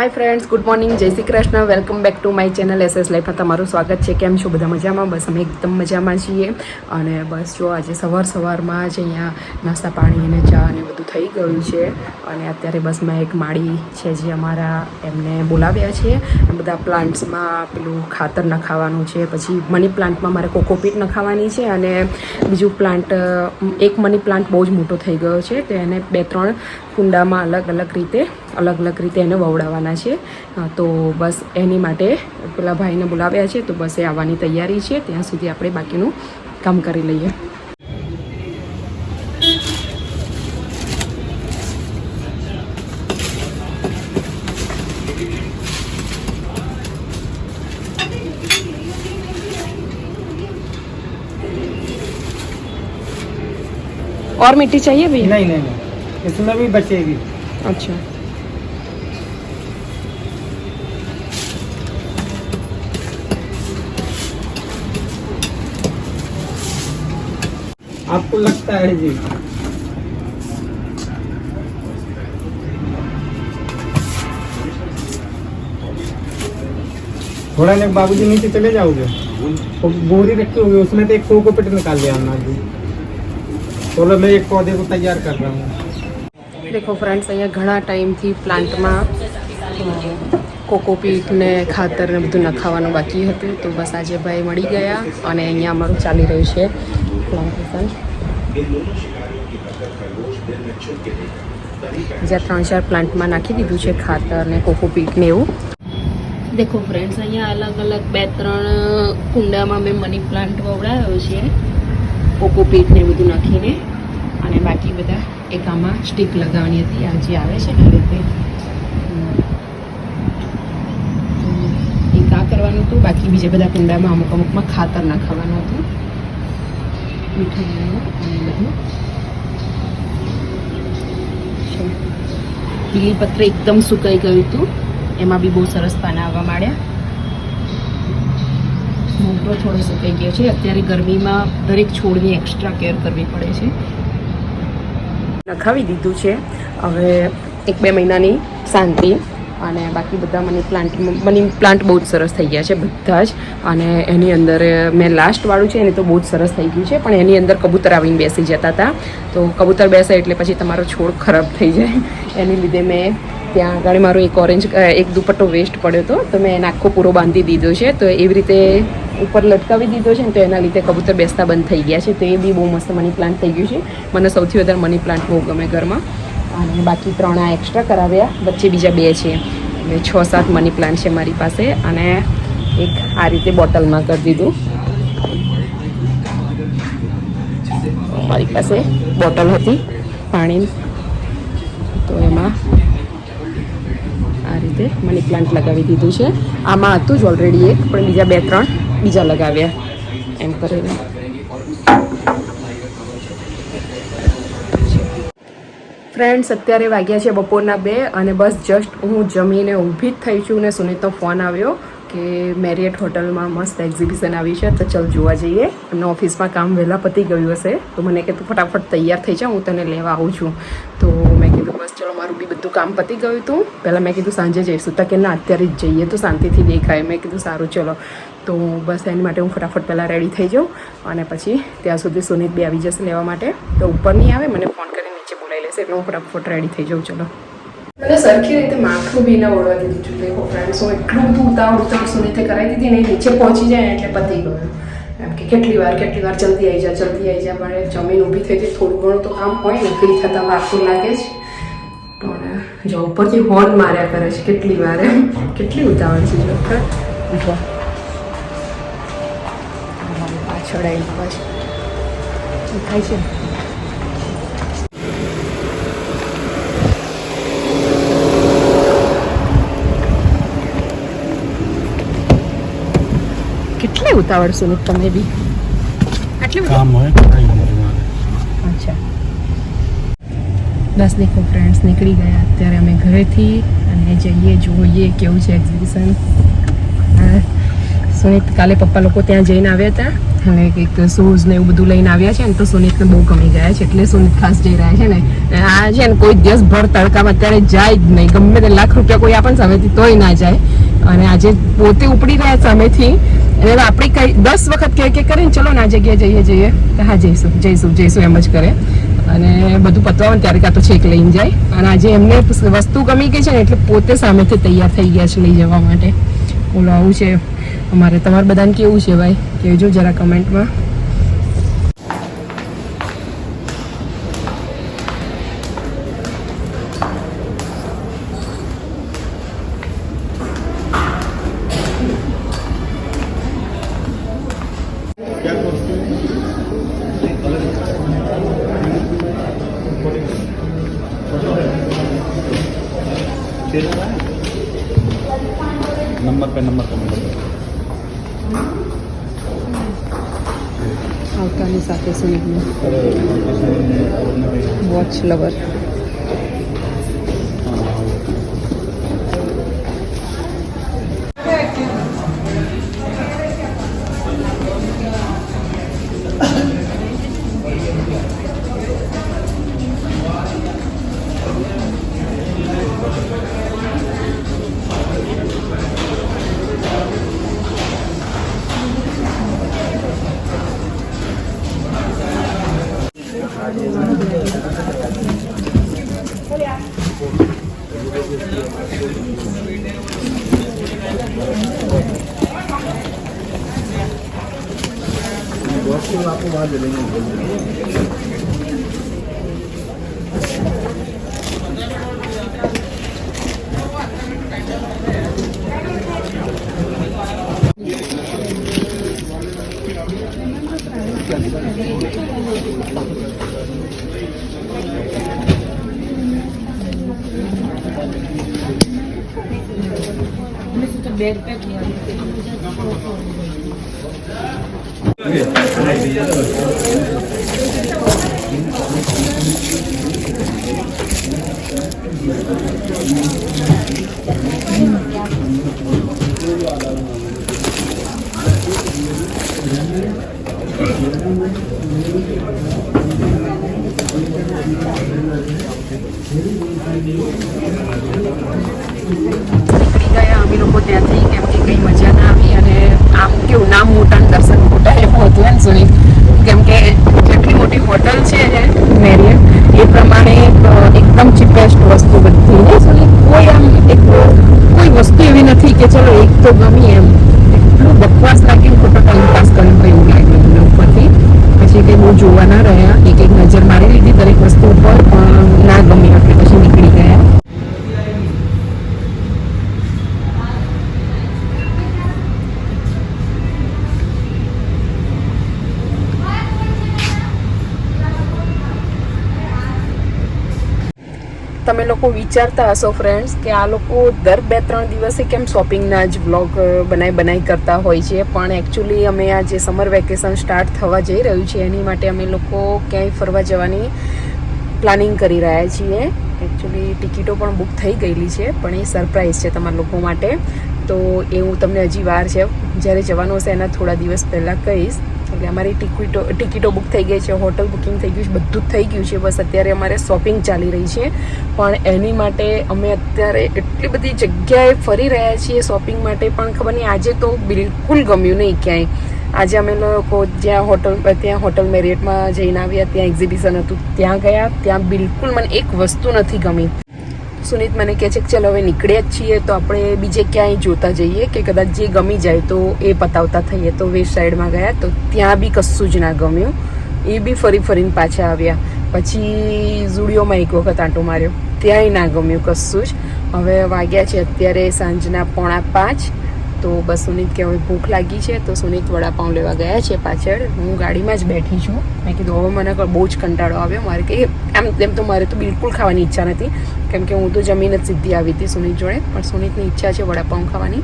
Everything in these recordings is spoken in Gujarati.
હાય ફ્રેન્ડ્સ ગુડ મોર્નિંગ જય Shri Krishna. Welcome back to my channel S S લાઈફમાં તમારું સ્વાગત છે. કેમ છો બધા મજામાં? બસ અમે એકદમ મજામાં છીએ. અને બસ જો આજે સવાર સવારમાં જ અહીંયા નાસ્તા પાણી અને ચા અને બધું થઈ ગયું છે. અને અત્યારે બસ મેં એક માળી છે જે અમારા એમને બોલાવ્યા છે. બધા પ્લાન્ટ્સમાં પેલું ખાતર નખાવાનું છે. પછી મની પ્લાન્ટમાં મારે કોકોપીટ નખાવાની છે. અને બીજું પ્લાન્ટ એક મની પ્લાન્ટ બહુ જ મોટો થઈ ગયો છે. તો એને બે, ત્રણ કુંડામાં અલગ અલગ રીતે અલગ અલગ રીતે એને વવડાવવાના છે અ, તો બસ એની માટે પેલા ભાઈને બોલાવ્યા છે તો બસ એ આવવાની તૈયારી છે ત્યાં સુધી આપણે બાકીનું કામ કરી લઈએ और मिट्टी चाहिए भैया नहीं नहीं नहीं इसमें भी बचेगी। अच्छा। आपको लगता है जी। थोड़ा नहीं बाबूजी नीचे चले जाओगे? तो बोरी रखी होगी उसमें तो एक को पेट निकाल लिया हमने। जी चलो मैं एक पौधे को तैयार कर रहा हूँ। દેખો ફ્રેન્ડ્સ અહીંયા ઘણા ટાઈમથી પ્લાન્ટમાં કોકોપીટ ને ખાતર ને બધું નખાવાનું બાકી હતું. તો બસ આજે ભાઈ મળી ગયા અને અહીંયા અમારું ચાલી રહ્યું છે. પ્લાન્ટેશન જ્યાં ત્રણ ચાર પ્લાન્ટમાં નાખી દીધું છે ખાતર ને કોકોપીટ ને એવું. દેખો ફ્રેન્ડ્સ અહીંયા અલગ અલગ બે ત્રણ કુંડામાં મેં મની પ્લાન્ટ વવડાવ્યો છે. કોકોપીટ ને બધું નાખીને. બાકી બધા એક આમાં સ્ટીક લગાવવાની હતી. આ જે આવે છે ને રીતે એક આ કરવાનું હતું, બાકી બીજા બધા કુંડામાં અમુક અમુકમાં ખાતર નાખવાનું હતું. મીઠું અને બધું. એકદમ સુકાઈ ગયું હતું. એમાં બી બહુ સરસ પાના આવવા માંડ્યા. મોટો થોડો સુકાઈ ગયો છે. અત્યારે ગરમીમાં દરેક છોડની એક્સ્ટ્રા કેર કરવી પડે છે. નખાવી દીધું છે. હવે એક બે મહિનાની શાંતિ. અને બાકી બધા મની પ્લાન્ટ મની પ્લાન્ટ બહુ જ સરસ થઈ ગયા છે બધા જ. અને એની અંદર મેં લાસ્ટવાળું છે, એને તો બહુ જ સરસ થઈ ગયું છે, પણ એની અંદર કબૂતર આવીને બેસી જતા હતા. તો કબૂતર બેસે એટલે પછી તમારો છોડ ખરાબ થઈ જાય. એની લીધે મેં ત્યાં આગળ મારો એક ઓરેન્જ એક દુપટ્ટો વેસ્ટ પડ્યો હતો. તો મેં એને આખો પૂરો બાંધી દીધો છે. તો એવી રીતે ઉપર લટકાવી દીધો છે ને તો એના લીધે કબૂતર બેસતા બંધ થઈ ગયા છે. તો એ બી બહુ મસ્ત મની પ્લાન્ટ થઈ ગયું છે. મને સૌથી વધારે મની પ્લાન્ટ બહુ ગમે ઘરમાં. અને બાકી ત્રણ આ એક્સ્ટ્રા કરાવ્યા. વચ્ચે બીજા બે છે. એટલે છ સાત મની પ્લાન્ટ છે મારી પાસે. અને એક આ રીતે બોટલમાં કરી દીધું. મારી પાસે બોટલ હતી પાણી તો એમાં આ રીતે મની પ્લાન્ટ લગાવી દીધું છે. આમાં હતું જ ઓલરેડી એક, પણ બીજા બે, ત્રણ બીજા લગાવ્યા. એમ કરીને. ફ્રેન્ડ્સ અત્યારે વાગ્યા છે બપોરના બે અને બસ જસ્ટ હું જમીને ઊભી જ થઈ છું ને સુનીતનો ફોન આવ્યો કે મેરિયટ હોટલમાં મસ્ત એક્ઝિબિશન આવી છે, તો ચલ જોવા જઈએ. એમનો ઓફિસમાં કામ વહેલા પતી ગયું હશે, તો મને કે તું ફટાફટ તૈયાર થઈ જા, હું તને લેવા આવું છું. તો મેં કીધું, બસ ચલો, મારું બી બધું કામ પતી ગયું હતું પહેલાં મેં કીધું, સાંજે જઈશું. તો કે, ના, અત્યારે જ જઈએ, તો શાંતિથી દેખાય. મેં કીધું, સારું, ચલો. તો બસ એની માટે હું ફટાફટ પહેલાં રેડી થઈ જાઉં અને પછી ત્યાં સુધી સુનિત બી આવી જશે લેવા માટે. તો ઉપર નહીં આવે, મને ફોન કરીને નીચે બોલાવી લેશે. એટલે હું ફટાફટ રેડી થઈ જાઉં, ચલો. મને સરખી રીતે માથું બી ના ઓળવા દીધું. છું દેખો ફ્રેન્ડ્સ હું એટલું બધું ઉતાવળ ઉતાવળ રીતે કરાવી દીધી ને નીચે પહોંચી જાય એટલે પતી ગયું. એમ કે કેટલી વાર કેટલી વાર જલ્દી આવી જા, જલ્દી આવી જા. પણ જમીન ઊભી થઈ હતી થોડું ઘણું તો કામ હોય ને, ફ્રી થતાં વાગતું લાગે છે પણ જો ઉપરથી હોર્ન માર્યા કરે છે, કેટલી વાર એમ. કેટલી ઉતાવળ છે, જો. પાછળ આવી પાછળ. થાય છે ને કેટલી ઉતાવળ સુનિત તમે બી આટલી દેખો ફ્રેન્ડ્સ નીકળી ગયા. અત્યારે અમે ઘરેથી અને જઈએ જોઈએ કેવું છે એક્ઝિબિશન સુનિત કાલે પપ્પા લોકો ત્યાં જઈને આવ્યા હતા. અને કંઈક શૂઝ ને એવું બધું લઈને આવ્યા છે. ને તો સુનિતને બહુ ગમી ગયા છે. એટલે સુનિત ખાસ જઈ રહ્યા છે ને. આ છે ને કોઈ દિવસ ભર તડકામાં અત્યારે જાય જ નહીં. ગમે તે લાખ રૂપિયા કોઈ આપણને સામેથી તોય ના જાય. અને આજે પોતે ઉપડી રહ્યા સામેથી. અને હવે આપણે કઈ દસ વખત કહે કે કરીને ચલો ને આ જગ્યાએ જઈએ જઈએ. હા, જઈશું જઈશું જઈશું એમ જ કરે. અને બધું પતવા ત્યારે કાં તો છેક લઈને જાય. અને આજે એમને વસ્તુ ગમી ગઈ છે ને, એટલે પોતે સામેથી તૈયાર થઈ ગયા છે લઈ જવા માટે. બોલો, આવું છે. અમારે તમારે બધાને કેવું છે ભાઈ? કહેજો જરા કમેન્ટમાં. नंबर पे नंबर पे नंबर पे। आवतानी साथ वॉच लवर આવતાની સાથે સુનિતનું વોચ લવર નીકળી ગયા અમે લોકો ત્યાંથી કેમ કે કંઈ મજા ના આવી અને આમ કેવું નામ મોટા ને દર્શન હતું કેમ કે જેટલી મોટી હોટલ છે મેરિયટ એ પ્રમાણે એકદમ ચીપેસ્ટ વસ્તુ બધી ને સુનિત કોઈ આમ એક, કોઈ વસ્તુ એવી નથી કે ચલો એક તો ગમી એમ. એટલું બકવાસ લાગ્યું ખોટો ટાઈમ પાસ હોય એવું લાગ્યું મને ઉપરથી. પછી કંઈ બહુ જોવા ના રહ્યા એક એક નજર મારી લીધી દરેક વસ્તુ ઉપર. લોકો વિચારતા હશો ફ્રેન્ડ્સ કે આ લોકો દર બે, ત્રણ દિવસે કેમ શોપિંગના જ વ્લોગ બનાવી બનાવી કરતા હોય છે? પણ એકચ્યુઅલી અમે આ જે સમર વેકેશન સ્ટાર્ટ થવા જઈ રહ્યું છે, એની માટે અમે લોકો ક્યાંય ફરવા જવાની પ્લાનિંગ કરી રહ્યા છીએ. એકચ્યુઅલી ટિકિટો પણ બુક થઈ ગયેલી છે, પણ એ સરપ્રાઈઝ છે તમારા લોકો માટે. તો એ હું તમને હજી વાર છે. જ્યારે જવાનું હશે, એના થોડા દિવસ પહેલાં કહીશ. એટલે અમારી ટિકિટો ટિકિટો બુક થઈ ગઈ છે, હોટલ બુકિંગ થઈ ગયું છે, બધું જ થઈ ગયું છે. બસ અત્યારે અમારે શોપિંગ ચાલી રહી છે. પણ એની માટે અમે અત્યારે એટલી બધી જગ્યાએ ફરી રહ્યા છીએ શોપિંગ માટે, પણ ખબર નહીં, આજે તો બિલકુલ ગમ્યું નહીં ક્યાંય. આજે અમે લોકો જ્યાં હોટલ ત્યાં હોટલ મેરિયટમાં જઈને આવ્યા, ત્યાં એક્ઝિબિશન હતું, ત્યાં ગયા, ત્યાં બિલકુલ મને એક વસ્તુ નથી ગમી. સુનિત મને કહે છે કે ચાલો હવે નીકળ્યા જ છીએ, તો આપણે બીજે ક્યાંય જોતા જઈએ કે કદાચ જે ગમી જાય તો એ પતાવતા થઈએ. તો વેસ્ટ સાઈડમાં ગયા, તો ત્યાં બી કશું જ ના ગમ્યું. એ બી ફરી ફરીને પાછા આવ્યા. પછી ઝુડિયોમાં એક વખત આંટો માર્યો. ત્યાંય ના ગમ્યું કશું જ. હવે વાગ્યા છે અત્યારે સાંજના પોણા પાંચ. તો બસ સુનિત કે હવે ભૂખ લાગી છે તો સુનિત વડાપાઉં લેવા ગયા છે પાછળ. હું ગાડીમાં જ બેઠી છું. મેં કીધું, હવે મને બહુ જ કંટાળો આવ્યો. મારે કે એમ તેમ તો મારે તો બિલકુલ ખાવાની ઈચ્છા નથી. કેમ કે હું તો જમીન જ સીધી આવી હતી સુનિત જોડે. પણ સુનિતની ઈચ્છા છે વડાપાઉં ખાવાની.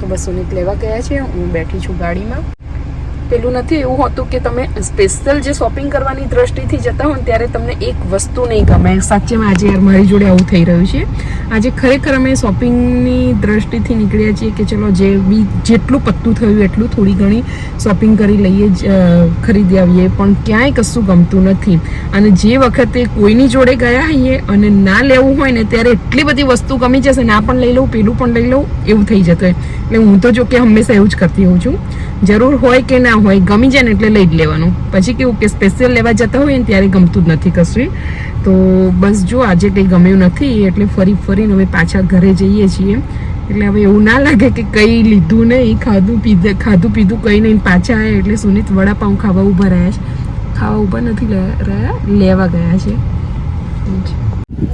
તો બસ સુનિત લેવા ગયા છે. હું બેઠી છું ગાડીમાં. પેલું નથી એવું હોતું કે તમે સ્પેશિયલ જે શોપિંગ કરવાની દ્રષ્ટિથી જતા હો ત્યારે તમને એક વસ્તુ નહીં ગમે. સાચેમાં આજે યાર મારી જોડે આવું થઈ રહ્યું છે. આજે ખરેખર અમે શોપિંગની દ્રષ્ટિથી નીકળ્યા છીએ કે ચલો જે બી જેટલું પત્તું થયું એટલું થોડી ઘણી શોપિંગ કરી લઈએ જ, ખરીદી આવીએ પણ ક્યાંય કશું ગમતું નથી. અને જે વખતે કોઈની જોડે ગયા હોઈએ અને ના લેવું હોય ને ત્યારે એટલી બધી વસ્તુ ગમી જશે ના પણ લઈ લઉં પેલું પણ લઈ લઉં એવું થઈ જતું હોય. એટલે હું તો જો કે હંમેશા એવું જ કરતી હોઉં છું. જરૂર હોય કે ના હોય, ગમી જાય ને એટલે લઈ જ લેવાનું. પછી કેવું કે સ્પેશિયલ લેવા જતા હોય ને ત્યારે ગમતું જ નથી કશું તો બસ જો આજે કંઈ ગમ્યું નથી, એટલે ફરી ફરીને અમે પાછા ઘરે જઈએ છીએ. એટલે હવે એવું ના લાગે કે કંઈ લીધું નહીં, ખાધું પીધું ખાધું પીધું કંઈ નહીં, પાછા આવ્યા એટલે સુનિત વડાપાઉં ખાવા ઊભા રહ્યા છે. ખાવા ઊભા નથી રહ્યા, લેવા ગયા છે.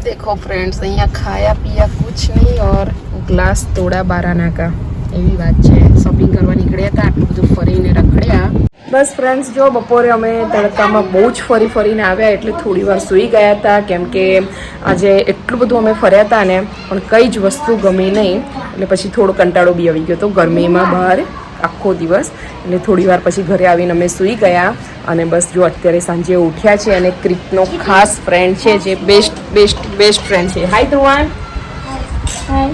દેખો ફ્રેન્ડ્સ અહીંયા ખાયા પીયા કુછ નહીં ઓર ગ્લાસ તોડા બારાના કા એવી વાત છે. શોપિંગ કરવા નીકળ્યા હતા આટલું બધું ફરીને રખડ્યા. બસ ફ્રેન્ડ્સ જો બપોરે અમે તડકામાં બહુ જ ફરી ફરીને આવ્યા એટલે થોડી વાર સૂઈ ગયા હતા કેમ કે આજે એટલું બધું અમે ફર્યા હતા ને પણ કંઈ જ વસ્તુ ગમી નહીં. એટલે પછી થોડો કંટાળો બી આવી ગયો હતો ગરમીમાં બહાર આખો દિવસ. એટલે થોડી વાર પછી ઘરે આવીને અમે સૂઈ ગયા. અને બસ જો અત્યારે સાંજે ઉઠ્યા છે અને ક્રિકનો ખાસ ફ્રેન્ડ છે જે બેસ્ટ બેસ્ટ બેસ્ટ ફ્રેન્ડ છે. હાય ધ્રુવાન હાય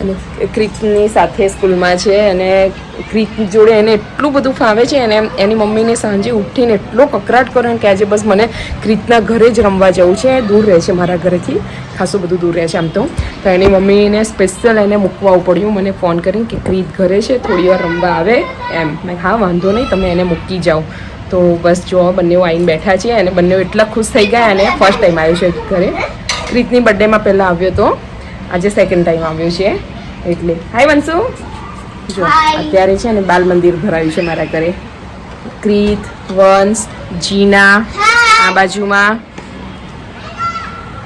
અને ક્રિકની સાથે સ્કૂલમાં છે અને ક્રિક જોડે એને એટલું બધું ફાવે છે અને એની મમ્મીને સાંજે ઉઠીને એટલો કકરાટ કરે ને કે આજે બસ મને ક્રિકના ઘરે જ રમવા જવું છે, દૂર રહે છે મારા ઘરેથી, ખાસું બધું દૂર રહે છે આમ તો. તો એની મમ્મીને સ્પેશિયલ એને મૂકવા પડ્યું મને ફોન કરીને કે ક્રિક ઘરે છે, થોડી વાર રમવા આવે એમ. મેં હા, વાંધો નહીં, તમે એને મૂકી જાઓ. તો બસ જો બંને આવીને બેઠા છે અને બંને એટલા ખુશ થઈ ગયા અને ફર્સ્ટ ટાઈમ આવ્યો છે ઘરે. ક્રિકની બર્થડેમાં પહેલાં આવ્યો તો. આજે સેકન્ડ ટાઈમ આવ્યો છે. એટલે હાય વંશુ જો અત્યારે છે ને બાલ મંદિર ભરાયું છે મારા ઘરે. ક્રીત વંશ જીના આ બાજુમાં.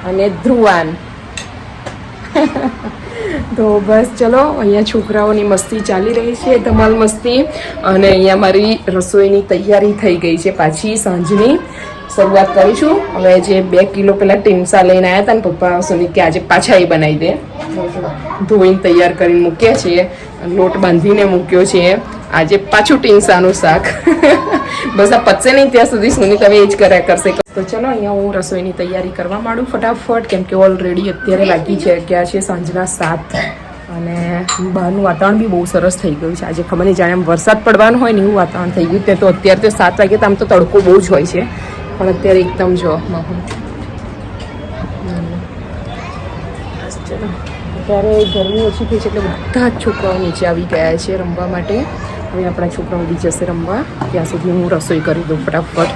અને ધ્રુવાન. તો બસ ચલો અહીંયા છોકરાઓની મસ્તી ચાલી રહી છે ધમાલ મસ્તી. અને અહીંયા મારી રસોઈની તૈયારી થઈ ગઈ છે પાછી સાંજની. શરૂઆત કરીશું. હવે જે બે કિલો પેલા ટીમસા લઈને આવ્યા હતા ને પપ્પા સુની કે આજે પાછા એ બનાવી દે. ધોઈને તૈયાર કરીને મૂક્યા છીએ. લોટ બાંધીને મૂક્યો છે. આજે પાછું ટીમસાનું શાક. બસ આ પચશે નહીં ત્યાં સુધી સુનિત હવે એ જ કર્યા કરશે. તો ચલો અહીંયા હું રસોઈની તૈયારી કરવા માંડું ફટાફટ, કેમ કે ઓલરેડી અત્યારે લાગી છે. અગિયાર છે સાંજના સાત. અને બહારનું વાતાવરણ બી બહુ સરસ થઈ ગયું છે. આજે ખબર નહીં જાણે વરસાદ પડવાનો હોય ને એવું વાતાવરણ થઈ ગયું તે તો અત્યારે તો સાત વાગે તો આમ તો તડકો બહુ જ હોય છે. પણ અત્યારે એકદમ જો માહોલ. અત્યારે ગરમી ઓછી થઈ છે એટલે બધા જ છોકરાઓ નીચે આવી ગયા છે રમવા માટે. હવે આપણા છોકરાઓ બી જશે રમવા. ત્યાં સુધી હું રસોઈ કરી દઉં ફટાફટ.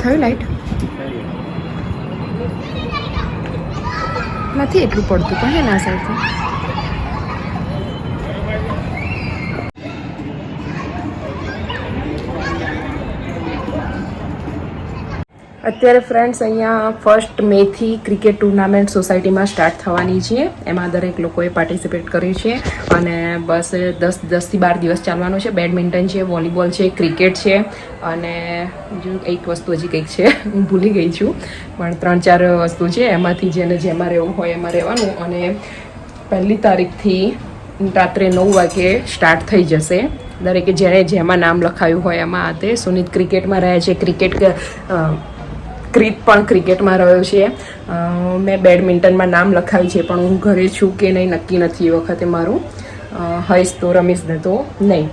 થયું લાઈટ? નથી એટલું પડતું પણ હે ના સાઈડથી. અત્યારે ફ્રેન્ડ્સ અહીંયા ફર્સ્ટ મેથી ક્રિકેટ ટુર્નામેન્ટ સોસાયટીમાં સ્ટાર્ટ થવાની છે. એમાં દરેક લોકોએ પાર્ટિસિપેટ કર્યું છે. અને બસ દસ દસથી બાર દિવસ ચાલવાનું છે. બેડમિન્ટન છે વોલીબોલ છે ક્રિકેટ છે. અને બીજું એક વસ્તુ હજી કંઈક છે. હું ભૂલી ગઈ છું. પણ ત્રણ, ચાર વસ્તુ છે. એમાંથી જેને જેમાં રહેવું હોય એમાં રહેવાનું. અને પહેલી તારીખથી રાત્રે નવ વાગે સ્ટાર્ટ થઈ જશે. દરેકે જેણે જેમાં નામ લખાયું હોય એમાં આ તે. સુનિત ક્રિકેટમાં રહે છે. ક્રિકેટ ક્રિત પણ ક્રિકેટમાં રહ્યો છે. મેં બેડમિન્ટનમાં નામ લખાવ્યું છે, પણ હું ઘરે છું કે નહીં નક્કી નથી એ વખતે મારું. હૈશ તો રમીશ તો નહીં.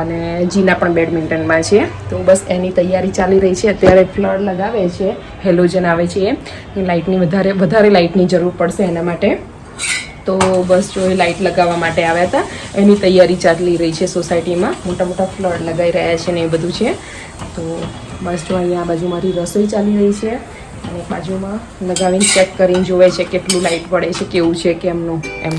અને જીના પણ બેડમિન્ટનમાં છે. તો બસ એની તૈયારી ચાલી રહી છે. અત્યારે ફ્લડ લગાવે છે, હેલોજન આવે છે. એ લાઇટની વધારે વધારે લાઇટની જરૂર પડશે એના માટે. તો બસ જો એ લાઇટ લગાવવા માટે આવ્યા હતા. એની તૈયારી ચાલી રહી છે સોસાયટીમાં. મોટા મોટા ફ્લડ લગાવી રહ્યા છે ને એ બધું છે. તો બસ જો અહીંયા આ બાજુ મારી રસોઈ ચાલી રહી છે અને બાજુમાં લગાવીને ચેક કરીને જોવે છે કેટલું લાઇટ પડે છે, કેવું છે, કેમનું, એમ.